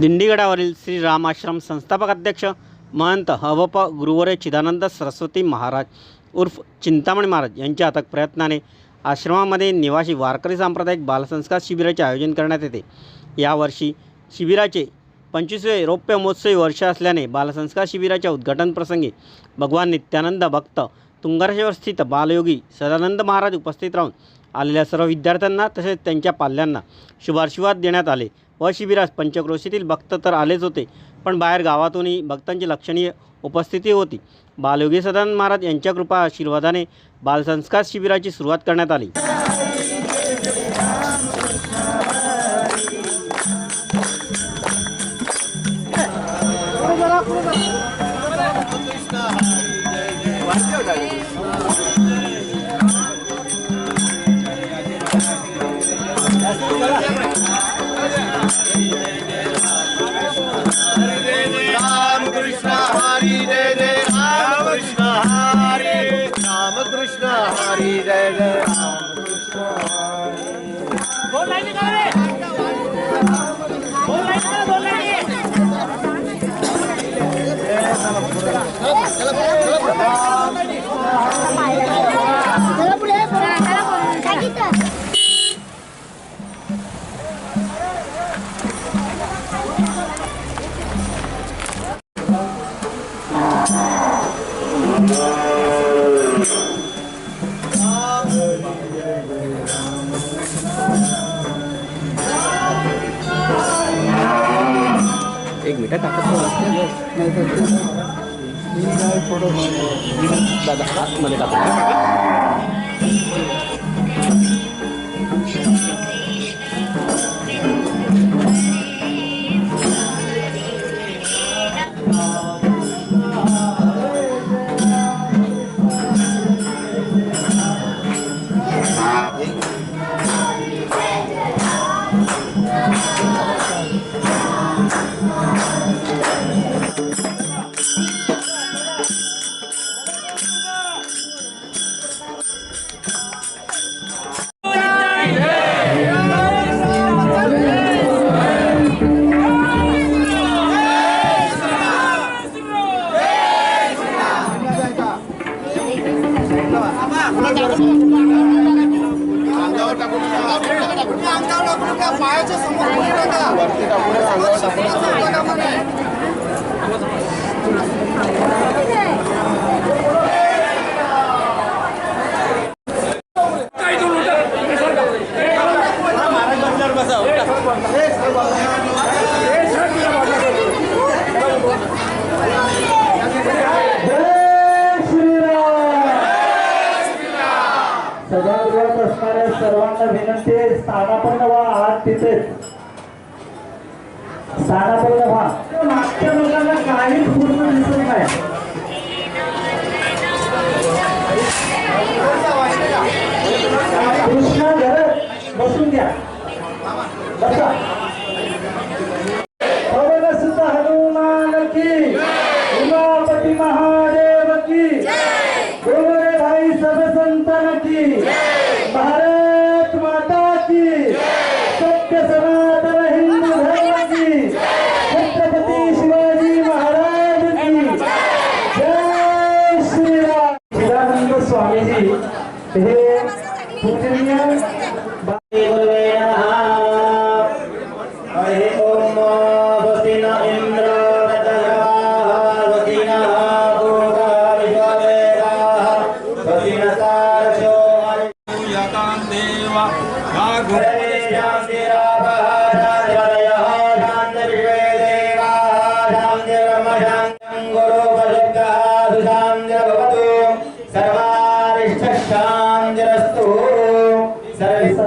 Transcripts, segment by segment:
दिंडीगडावरील श्री रामाश्रम संस्थापक अध्यक्ष महंत हवप गुरुवरे चिदानंद सरस्वती महाराज उर्फ चिंतामणी महाराज यांच्या अथक प्रयत्नाने आश्रमामध्ये निवासी वारकरी सांप्रदायिक बालसंस्कार शिबिराचे आयोजन करण्यात येते. यावर्षी शिबिराचे पंचवीसवे रौप्य महोत्सवी वर्ष असल्याने बालसंस्कार शिबिराच्या उद्घाटनप्रसंगी भगवान नित्यानंद भक्त तुंगारेश्वर स्थित बालयोगी सदानंद महाराज उपस्थित राहून आलेल्या सर्व विद्यार्थ्यांना तसेच त्यांच्या पाल्यांना शुभाशीर्वाद देण्यात आले. व शिबिरास पंचक्रोशीतील भक्त तर आलेच होते पण बाहेर गावातूनही भक्तांची लक्षणीय उपस्थिती होती. बालयोगी सदानंद महाराज यांच्या कृपा आशीर्वादाने बालसंस्कार शिबिराची सुरुवात करण्यात आली. कृष्ण हरी राम कृष्ण हरी जय जय राम कृष्ण चला एक मिनिट दादा आतमध्ये अंगावर पायाच्या समोर वरती साधा स्थानापन्न व्हा मागच्या लोकांना काही पूर्ण दिसत नाही. कृष्णा घरात बसून घ्या.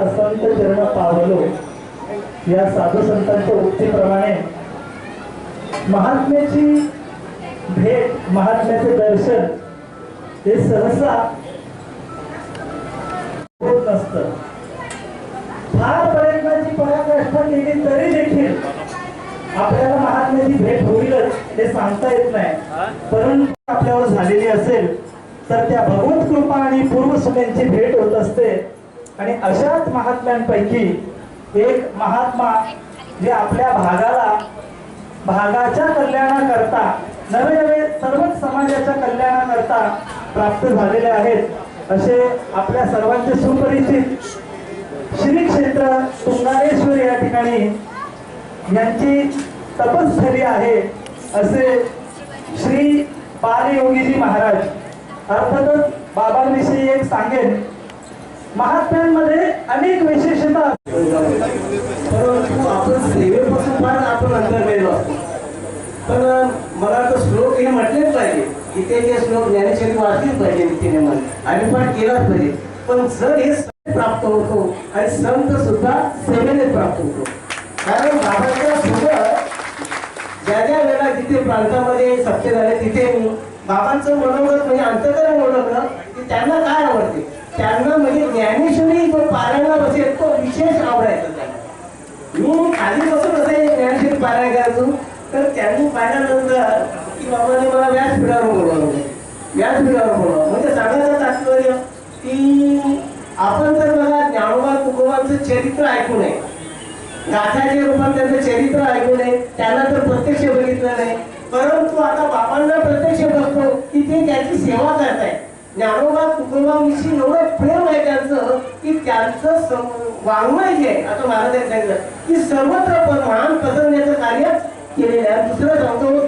संत चरण पावलो या साधू संतांच्या उक्तीप्रमाणे महात्म्याची भेट महात्म्याचे दर्शन हे सहसा होत नसतं. फार प्रयत्नाची पराकाष्ठा केली तरी देखील आपल्याला महात्म्याची भेट होईलच. हे सांगता येत नाही. परंतु आपल्यावर झालेली असेल तर त्या भगवत कृपा आणि पूर्वसुम्यांची भेट होत असते. आणि अशाच महात्म्यांपैकी एक महात्मा जे आपल्या भागाला भागाच्या कल्याणाकरता नवे नवे सर्वच समाजाच्या कल्याणाकरता प्राप्त झालेले आहेत असे आपल्या सर्वांचे सुपरिचित श्री क्षेत्र तुंगारेश्वर या ठिकाणी यांची तपस्थली आहे. असे श्री बालयोगीजी महाराज अर्थातच बाबांविषयी एक सांगेन महात्म्यांमध्ये अनेक विशेषता परंतु आपण सेवेपासून फार आपण अंतर गेलो पण मला तर श्लोक हे म्हटलेच पाहिजे. इथे हे श्लोक ज्ञानेश्वरी वाचलीच पाहिजे नित्यनेमान आणि पण केलाच पाहिजे. पण जर हे प्राप्त होतो आणि संत सुद्धा सेवेने प्राप्त होतो. कारण बाबाच्या सोबत ज्या प्रांतामध्ये सत्य झाले तिथे मी बाबांचं मनोगत म्हणजे अंतकरण ओळखलं की त्यांना काय आवडते? त्यांना म्हणजे ज्ञानेश्वरी जो पारायणा बसेल तो विशेष आवडायचा त्यांना. मी खाली बसून असे ज्ञानेश्वरी पारायण करायचो तर त्यांनी पाहिल्यानंतर की बाबाने मला व्यासपीठावर बोलवलं व्यासपीठावर बोलवलं म्हणजे सांगायचं तात्पर्य की आपण तर मला ज्ञानोबा तुकोबांचं चरित्र ऐकू नये. गाथाच्या रूपात त्यांचं चरित्र ऐकू नये त्यांना तर प्रत्यक्ष बघितलं नाही. परंतु आता बापांना प्रत्यक्ष बघतो की ते त्याची सेवा करताय ज्ञानोबा तुकोबाविषयी एवढं प्रेम आहे त्यांचं की त्यांचं वाङ्मय जे आहे आता महाराजांनी सांगितलं की सर्वत्र महान पसरण्याचं कार्य केलेलं आहे. दुसरं सांगतो